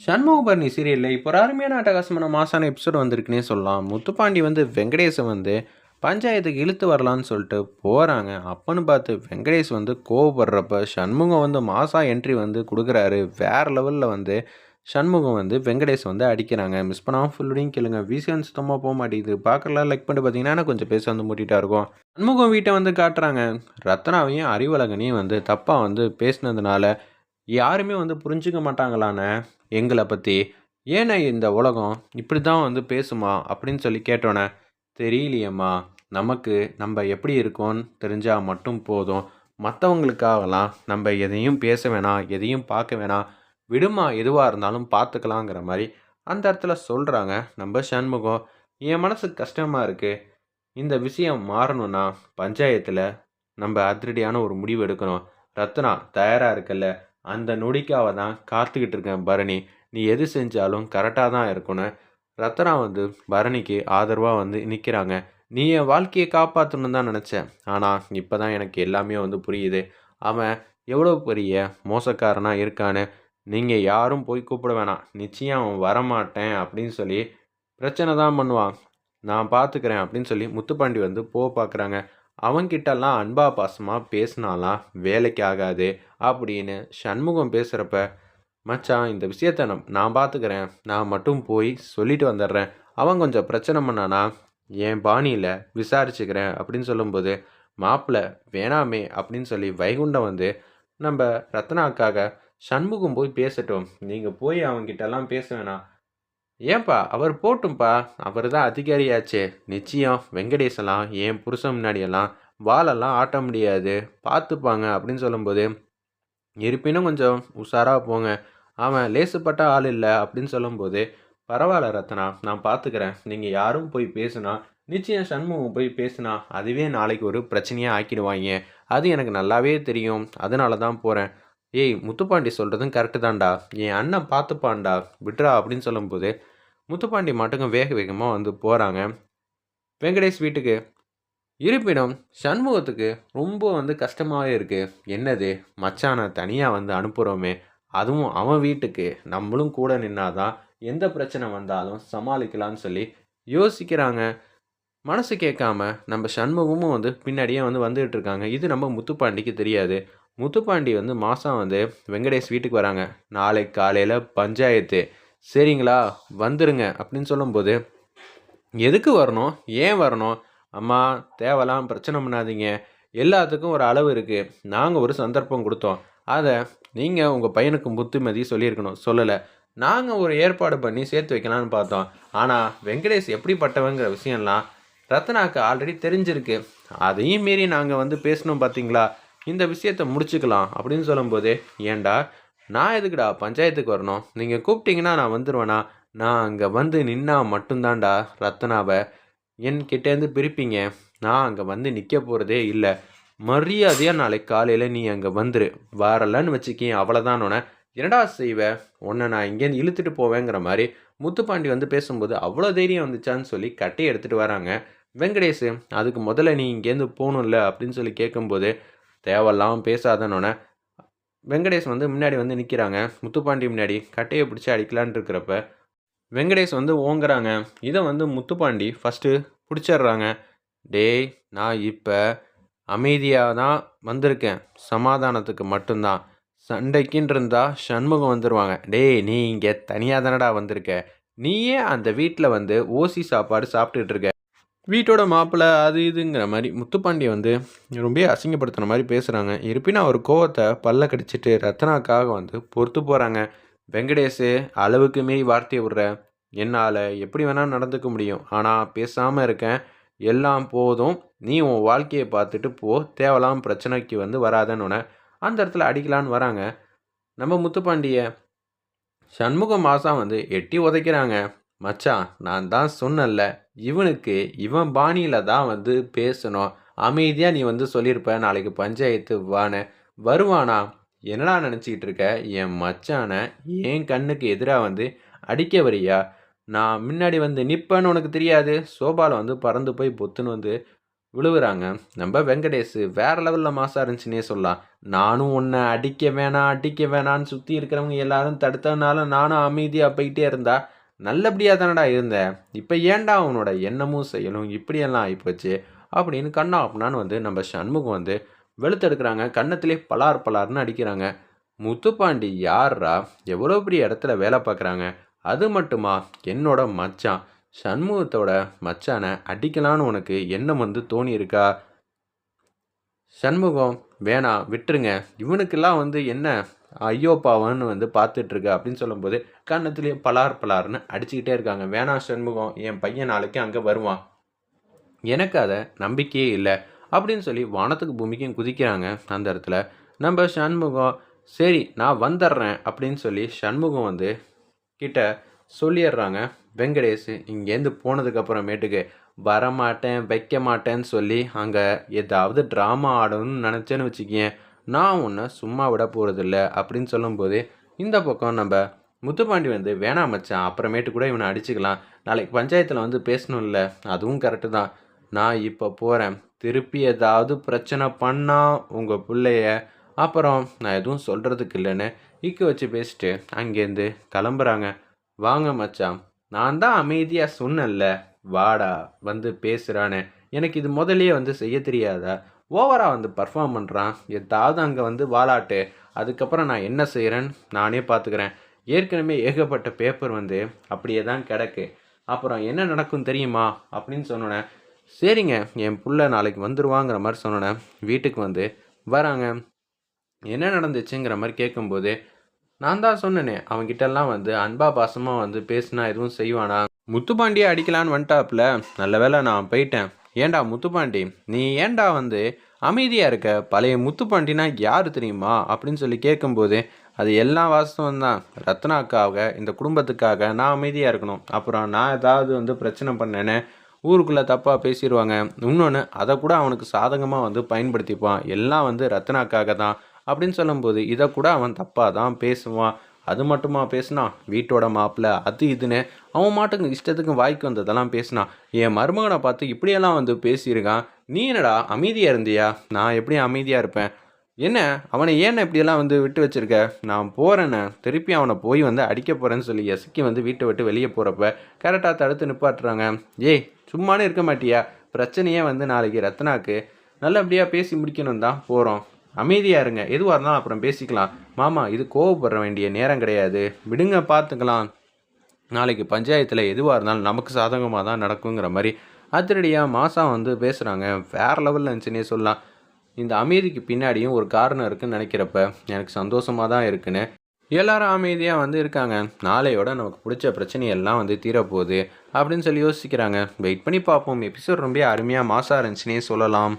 சண்முகபர்ணி சீரியலில் இப்போ ஒரு அருமையான அட்டகாசமான மாசான எபிசோடு வந்திருக்குன்னே சொல்லலாம். முத்துப்பாண்டி வந்து வெங்கடேஷை வந்து பஞ்சாயத்துக்கு இழுத்து வரலான்னு சொல்லிட்டு போகிறாங்க அப்பன்னு பார்த்து வெங்கடேஷ் வந்து கோவப்படுறப்ப சண்முகம் வந்து மாசா என்ட்ரி வந்து கொடுக்குறாரு. வேறு லெவலில் வந்து சண்முகம் வந்து வெங்கடேஷ் வந்து அடிக்கிறாங்க. மிஸ் பண்ணாமல் ஃபுல்லுடையும் கேளுங்க. விசியன் சுத்தமாக போக மாட்டேங்குது. பார்க்கலாம் லைக் பண்ணிட்டு பார்த்தீங்கன்னா கொஞ்சம் பேச வந்து மூட்டிகிட்டா இருக்கும். சண்முகம் வீட்டை வந்து காட்டுறாங்க. ரத்னாவையும் அறிவழகனையும் வந்து தப்பாக வந்து பேசினதுனால யாருமே வந்து புரிஞ்சுக்க மாட்டாங்களாண்ணே எங்களை பற்றி ஏன்னா இந்த உலகம் இப்படி தான் வந்து பேசுமா அப்படின்னு சொல்லி கேட்டோன்னே தெரியலையேம்மா. நமக்கு நம்ம எப்படி இருக்கோன்னு தெரிஞ்சால் மட்டும் போதும். மற்றவங்களுக்காகலாம் நம்ம எதையும் பேச வேணாம் எதையும் பார்க்க வேணாம். விடுமா எதுவாக இருந்தாலும் பார்த்துக்கலாங்கிற மாதிரி அந்த இடத்துல சொல்கிறாங்க நம்ம சண்முகம். என் மனசுக்கு கஷ்டமாக இருக்குது இந்த விஷயம் மாறணும்னா பஞ்சாயத்தில் நம்ம அதிரடியான ஒரு முடிவு எடுக்கணும். ரத்னா தயாராக இருக்கல்ல? அந்த நொடிக்காக தான் காத்துக்கிட்டு இருக்கேன் பரணி. நீ எது செஞ்சாலும் கரெக்டாக தான் இருக்கணும். ரத்னா வந்து பரணிக்கு ஆதரவாக வந்து நிற்கிறாங்க நீ என் வாழ்க்கையை காப்பாற்றணும்னு தான் நினச்சேன். ஆனால் இப்போ தான் எனக்கு எல்லாமே வந்து புரியுது. அவன் எவ்வளோ பெரிய மோசக்காரனாக இருக்கான்னு. நீங்கள் யாரும் போய் கூப்பிட வேணாம். நிச்சயம் அவன் வரமாட்டேன் அப்படின்னு சொல்லி பிரச்சனை தான் பண்ணுவான். நான் பார்த்துக்கிறேன் அப்படின்னு சொல்லி முத்துப்பாண்டி வந்து போ பார்க்குறாங்க அவங்கிட்டலாம் அன்பா பாசமாக பேசினாலாம் வேலைக்கு ஆகாது அப்படின்னு சண்முகம் பேசுகிறப்ப மச்சான் இந்த விஷயத்த நான் நான் பார்த்துக்கிறேன் நான் மட்டும் போய் சொல்லிட்டு வந்துடுறேன் அவன் கொஞ்சம் பிரச்சனை பண்ணானா? என் பாணியில் விசாரிச்சுக்கிறேன் அப்படின்னு சொல்லும்போது மாப்பிள்ளை வேணாமே அப்படின்னு சொல்லி வைகுண்டம் வந்து நம்ம ரத்னாக்காக சண்முகம் போய் பேசட்டும். நீங்கள் போய் அவன்கிட்டலாம் பேச வேணாம். ஏன்பா அவர் போட்டும்பா. அவர் தான் அதிகாரியாச்சே. நிச்சயம் வெங்கடேசலாம் என் புருஷன் முன்னாடியெல்லாம் வாலெல்லாம் ஆட்ட முடியாது. பார்த்துப்பாங்க அப்படின்னு சொல்லும்போது இருப்பினும் கொஞ்சம் உஷாராக போங்க. அவன் லேசுப்பட்ட ஆள் இல்லை. அப்படின்னு சொல்லும்போது பரவாயில்ல ரத்னா நான் பார்த்துக்கிறேன். நீங்கள் யாரும் போய் பேசுனா நிச்சயம் சண்முகம் போய் பேசுனா அதுவே நாளைக்கு ஒரு பிரச்சனையாக ஆக்கிடுவாங்க அது எனக்கு நல்லாவே தெரியும். அதனால தான் போகிறேன் ஏய் முத்துப்பாண்டி சொல்கிறதும் கரெக்டு தான்டா. என் அண்ணன் பார்த்துப்பான்டா விட்றா அப்படின்னு சொல்லும்போது முத்துப்பாண்டி மட்டுங்க வேக வேகமாக வந்து போகிறாங்க வெங்கடேஷ் வீட்டுக்கு. இருப்பினும் சண்முகத்துக்கு ரொம்ப வந்து கஷ்டமாகவே இருக்குது என்னது? மச்சானை தனியாக வந்து அனுப்புகிறோமே அதுவும் அவன் வீட்டுக்கு. நம்மளும் கூட நின்னாதான் எந்த பிரச்சனை வந்தாலும் சமாளிக்கலாம்னு சொல்லி யோசிக்கிறாங்க. மனசு கேட்காம நம்ம சண்முகமும் வந்து பின்னாடியே வந்து வந்துகிட்டு இருக்காங்க. இது நம்ம முத்துப்பாண்டிக்கு தெரியாது. முத்துப்பாண்டி வந்து மாதம் வந்து வெங்கடேஷ் வீட்டுக்கு வராங்க. நாளை காலையில் பஞ்சாயத்து. சரிங்களா? வந்துருங்க அப்படின்னு சொல்லும்போது எதுக்கு வரணும்? ஏன் வரணும்? அம்மா தேவலாம் பிரச்சனை பண்ணாதீங்க. எல்லாத்துக்கும் ஒரு அளவு இருக்குது நாங்கள் ஒரு சந்தர்ப்பம் கொடுத்தோம். அதை நீங்கள் உங்கள் பையனுக்கு புத்திமதி சொல்லியிருக்கணும். சொல்லலை. நாங்கள் ஒரு ஏற்பாடு பண்ணி சேர்த்து வைக்கலான்னு பார்த்தோம். ஆனால் வெங்கடேஷ் எப்படிப்பட்டவங்கிற விஷயம்லாம் ரத்னாவுக்கு ஆல்ரெடி தெரிஞ்சிருக்கு. அதையும் மீறி நாங்கள் வந்து பேசணும் பார்த்தீங்களா? இந்த விஷயத்த முடிச்சுக்கலாம் அப்படின்னு சொல்லும்போது ஏண்டா நான் எதுக்குடா பஞ்சாயத்துக்கு வரணும்? நீங்கள் கூப்பிட்டீங்கன்னா நான் வந்துடுவேனா நான் அங்கே வந்து நின்னா மட்டும்தான்டா ரத்னாவை என்கிட்டேருந்து பிரிப்பீங்க. நான் அங்கே வந்து நிற்க போகிறதே இல்லை. மரியாதையாக நாளைக்கு காலையில் நீ அங்கே வந்துரு. வரலன்னு வச்சுக்கேன் உன்னை. என்னடா செய்வ? உன்னை நான் இங்கேருந்து இழுத்துட்டு போவேங்கிற மாதிரி முத்துப்பாண்டி வந்து பேசும்போது அவ்வளோ தைரியம் வந்துச்சான்னு சொல்லி கட்டையை எடுத்துகிட்டு வராங்க. வெங்கடேஷ் அதுக்கு முதல்ல நீ இங்கேருந்து போகணும்ல? அப்படின்னு சொல்லி கேட்கும்போது தேவையில்லாமல் பேசாதனோடனே வெங்கடேஷ் வந்து முன்னாடி வந்து நிற்கிறாங்க முத்துப்பாண்டி முன்னாடி கட்டையை பிடிச்சி அடிக்கலான் இருக்கிறப்ப வெங்கடேஷ் வந்து ஓங்குறாங்க. இதை வந்து முத்துப்பாண்டி ஃபஸ்ட்டு பிடிச்சிடுறாங்க. டேய் நான் இப்போ அமைதியாக தான் வந்திருக்கேன். சமாதானத்துக்கு மட்டும்தான். சண்டைக்குன்னு இருந்தால் சண்முகம் வந்துடுவாங்க டேய் நீ இங்கே தனியாக தானடா வந்திருக்க? நீயே அந்த வீட்டில் வந்து ஓசி சாப்பாடு சாப்பிட்டுட்டு இருக்க. வீட்டோட மாப்பிள்ளை அது இதுங்கிற மாதிரி முத்துப்பாண்டியை வந்து ரொம்ப அசிங்கப்படுத்துன மாதிரி பேசுகிறாங்க இருப்பினும் அவர் கோவத்தை பல்ல கடிச்சிட்டு ரத்னாக்காக வந்து பொறுத்து போகிறாங்க வெங்கடேஷு அளவுக்கு மீறி வார்த்தையை விடுற. என்னால் எப்படி வேணால் நடந்துக்க முடியும். ஆனால் பேசாமல் இருக்கேன். எல்லாம் போதும். நீ உன் வாழ்க்கையை பார்த்துட்டு போ. தேவலாம் பிரச்சனைக்கு வந்து வராதன்னு அந்த இடத்துல அடிக்கலான்னு வராங்க. நம்ம முத்துப்பாண்டிய சண்முக மாதம் வந்து எட்டி உதைக்கிறாங்க. மச்சான் நான் தான் சொன்னல இவனுக்கு இவன் பாணியில் தான் வந்து பேசணும். அமைதியாக நீ வந்து சொல்லியிருப்ப நாளைக்கு பஞ்சாயத்து வான வருவானா? என்னடா நினச்சிக்கிட்டு இருக்க? என் மச்சானை என் கண்ணுக்கு எதிராக வந்து அடிக்க வரியா? நான் முன்னாடி வந்து நிற்பேன்னு உனக்கு தெரியாது. சோபாவில் வந்து பறந்து போய் பொத்துன்னு வந்து விழுவுறாங்க. நம்ம வெங்கடேஷ் வேற லெவலில் மாசா இருந்துச்சுன்னே சொல்லலாம். நானும் உன்னை அடிக்க வேணாம் அடிக்க வேணான்னு சுற்றி இருக்கிறவங்க எல்லாரும் தடுத்ததுனால நானும் அமைதியாக போயிட்டே இருந்தா நல்லபடியாக தானடா இருந்தேன் இப்போ ஏன்டா உன்னோட எண்ணமும் செயலும் இப்படியெல்லாம் ஆகிப்போச்சு அப்படின்னு கண்ணா அப்படின்னான்னு வந்து நம்ம சண்முகம் வந்து வெளுத்தெடுக்கிறாங்க. கண்ணத்திலே பலார் பலார்னு அடிக்கிறாங்க. முத்துப்பாண்டி யார்ரா எவ்வளோ பெரிய இடத்துல வேலை பார்க்குறாங்க? அது மட்டுமா? என்னோட மச்சான். சண்முகத்தோட மச்சானை அடிக்கலான்னு உனக்கு எண்ணம் வந்து தோணி இருக்கா சண்முகம் வேணாம் விட்டுருங்க. இவனுக்கெல்லாம் வந்து என்ன ஐயோப்பாவன்னு வந்து பார்த்துட்ருக்க அப்படின்னு சொல்லும்போது கன்னத்துலேயே பலார் பலார்னு அடிச்சுக்கிட்டே இருக்காங்க. வேணாம் சண்முகம் என் பையன் நாளைக்கு அங்கே வருவான். எனக்கு அதை நம்பிக்கையே இல்லை. அப்படின்னு சொல்லி வானத்துக்கு பூமிக்கும் குதிக்கிறாங்க அந்த இடத்துல. நம்ம சண்முகம் சரி நான் வந்துடுறேன் அப்படின்னு சொல்லி சண்முகம் வந்து கிட்ட சொல்லிடுறாங்க வெங்கடேஷ் இங்கேருந்து போனதுக்கப்புறமேட்டுக்கு வரமாட்டேன் வைக்க மாட்டேன்னு சொல்லி அங்கே ஏதாவது ட்ராமா ஆடணும்னு நினச்சேன்னு வச்சுக்கேன் நான் உன்னை சும்மா விட போகிறதில்ல அப்படின்னு சொல்லும்போது இந்த பக்கம் நம்ம முத்துப்பாண்டி வந்து வேணாம் மச்சான் அப்புறமேட்டு கூட இவனை அடிச்சுக்கலாம். நாளைக்கு பஞ்சாயத்தில் வந்து பேசணும்ல. அதுவும் கரெக்டு தான். நான் இப்போ போகிறேன் திருப்பி ஏதாவது பிரச்சனை பண்ணால் உங்கள் பிள்ளைய. அப்புறம் நான் எதுவும் சொல்கிறதுக்கு இல்லைன்னு இக்கு வச்சு பேசிட்டு அங்கேருந்து கிளம்புறாங்க. வாங்க மச்சான். நான் தான் அமைதியாக சொன்னேன்ல. வாடா வந்து பேசுகிறான்னு எனக்கு இது முதலே வந்து செய்ய தெரியாதா? ஓவராக வந்து பர்ஃபார்ம் பண்ணுறான் ஏதாவது அங்கே வந்து வாலாட்டு. அதுக்கப்புறம் நான் என்ன செய்கிறேன்னு நானே பார்த்துக்கிறேன் ஏற்கனவே ஏகப்பட்ட பேப்பர் வந்து அப்படியே தான் கிடக்கு. அப்புறம் என்ன நடக்கும் தெரியுமா? அப்படின்னு சொன்னோன்னே சரிங்க என் பிள்ளை நாளைக்கு வந்துடுவாங்கிற மாதிரி சொன்னோன்னே வீட்டுக்கு வந்து வராங்க. என்ன நடந்துச்சுங்கிற மாதிரி கேட்கும்போது நான் தான் சொன்னேனே அவன்கிட்டலாம் வந்து அன்பா பாசமாக வந்து பேசினா எதுவும் செய்வானா? முத்துப்பாண்டியை அடிக்கலான்னு வந்துட்டாப்புல. நல்ல வேளை நான் போயிட்டேன். ஏன்டா முத்துப்பாண்டி? நீ ஏண்டா வந்து அமைதியாக இருக்க? பழைய முத்துப்பாண்டினா யார் தெரியுமா? அப்படின்னு சொல்லி கேட்கும்போது அது எல்லாம் வாஸ்தவம் தான் ரத்னாக்காக இந்த குடும்பத்துக்காக நான் அமைதியாக இருக்கணும். அப்புறம் நான் ஏதாவது வந்து பிரச்சனை பண்ணேன்னு ஊருக்குள்ளே தப்பாக பேசிடுவாங்க இன்னொன்று அதை கூட அவனுக்கு சாதகமாக வந்து பயன்படுத்திப்பான். எல்லாம் வந்து ரத்னாக்காக தான் அப்படின்னு சொல்லும்போது இதை கூட அவன் தப்பாக தான் பேசுவான். அது மட்டுமா பேசினான் வீட்டோட மாப்பிள்ள அது இதுன்னு அவன் மாட்டுக்கு இஷ்டத்துக்கு வாய்க்கு வந்ததெல்லாம் பேசினான் என் மருமகனை பார்த்து இப்படியெல்லாம் வந்து பேசியிருக்கான். நீ என்னடா அமைதியாக இருந்தியா? நான் எப்படி அமைதியாக இருப்பேன்? என்ன? அவனை ஏன் இப்படியெல்லாம் வந்து விட்டு வச்சிருக்க? நான் போகிறேன்னு திருப்பி அவனை போய் வந்து அடிக்க போகிறேன்னு சொல்லி எசக்கி வந்து வீட்டை விட்டு வெளியே போகிறப்ப கரெக்டாக தடுத்து நிப்பாட்டுறாங்க. ஏய் சும்மானே இருக்க மாட்டியா? பிரச்சனையே வந்து நாளைக்கு ரத்னாக்கு. நல்லபடியாக பேசி முடிக்கணும் தான் போகிறோம் அமைதியாக இருங்க. எதுவாக இருந்தாலும் அப்புறம் பேசிக்கலாம். மாமா இது கோவப்பட வேண்டிய நேரம் கிடையாது. விடுங்க பார்த்துக்கலாம். நாளைக்கு பஞ்சாயத்தில் எதுவாக இருந்தாலும் நமக்கு சாதகமாக தான் நடக்குங்கிற மாதிரி அதிரடியாக மாசா வந்து பேசுகிறாங்க வேறு லெவலில் இருந்துச்சுன்னே சொல்லலாம். இந்த அமைதிக்கு பின்னாடியும் ஒரு காரணம் இருக்குன்னு நினைக்கிறப்ப எனக்கு சந்தோஷமாக தான் இருக்குன்னு. எல்லாரும் அமைதியாக வந்து இருக்காங்க. நாளையோட நமக்கு பிடிச்ச பிரச்சனையெல்லாம் வந்து தீரப்போகுது அப்படின்னு சொல்லி யோசிக்கிறாங்க. வெயிட் பண்ணி பார்ப்போம். எபிசோட் ரொம்ப அருமையாக மாசாக இருந்துச்சுன்னே சொல்லலாம்.